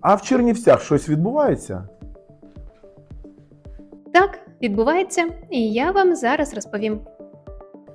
А в Чернівцях щось відбувається? Так, відбувається, і я вам зараз розповім.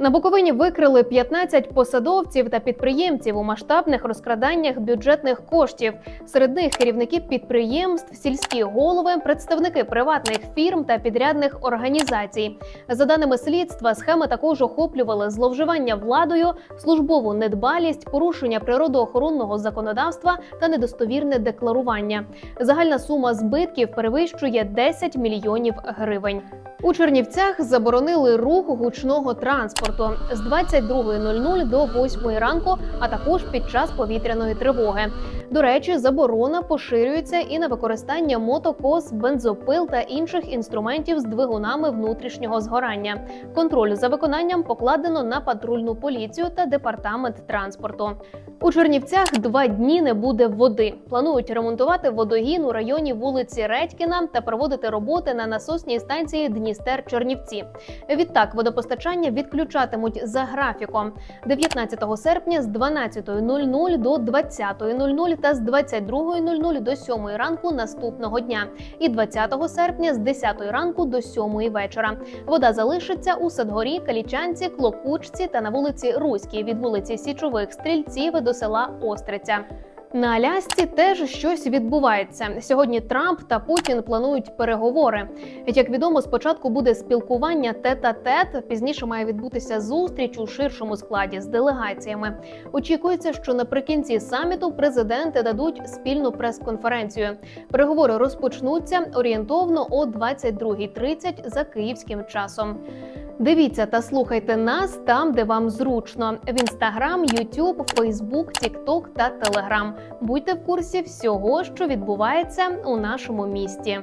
На Буковині викрили 15 посадовців та підприємців у масштабних розкраданнях бюджетних коштів. Серед них керівники підприємств, сільські голови, представники приватних фірм та підрядних організацій. За даними слідства, схеми також охоплювали зловживання владою, службову недбалість, порушення природоохоронного законодавства та недостовірне декларування. Загальна сума збитків перевищує 10 мільйонів гривень. У Чернівцях заборонили рух гучного транспорту з 22.00 до 8 ранку, а також під час повітряної тривоги. До речі, заборона поширюється і на використання мотокос, бензопил та інших інструментів з двигунами внутрішнього згорання. Контроль за виконанням покладено на патрульну поліцію та департамент транспорту. У Чернівцях два дні не буде води. Планують ремонтувати водогін у районі вулиці Редькіна та проводити роботи на насосній станції Дністер Чернівці. Відтак водопостачання відключатимуть за графіком 19 серпня з 12.00 до 20.00 та з 22.00 до 7 ранку наступного дня, і 20 серпня з 10 ранку до 7 вечора. Вода залишиться у Садгорі, Калічанці, Клокучці та на вулиці Руській від вулиці Січових Стрільців до села Остриця. На Алясці теж щось відбувається. Сьогодні Трамп та Путін планують переговори. Як відомо, спочатку буде спілкування тет-а-тет, пізніше має відбутися зустріч у ширшому складі з делегаціями. Очікується, що наприкінці саміту президенти дадуть спільну прес-конференцію. Переговори розпочнуться орієнтовно о 22.30 за київським часом. Дивіться та слухайте нас там, де вам зручно: в інстаграм, Ютуб, Фейсбук, Тікток та Телеграм. Будьте в курсі всього, що відбувається у нашому місті.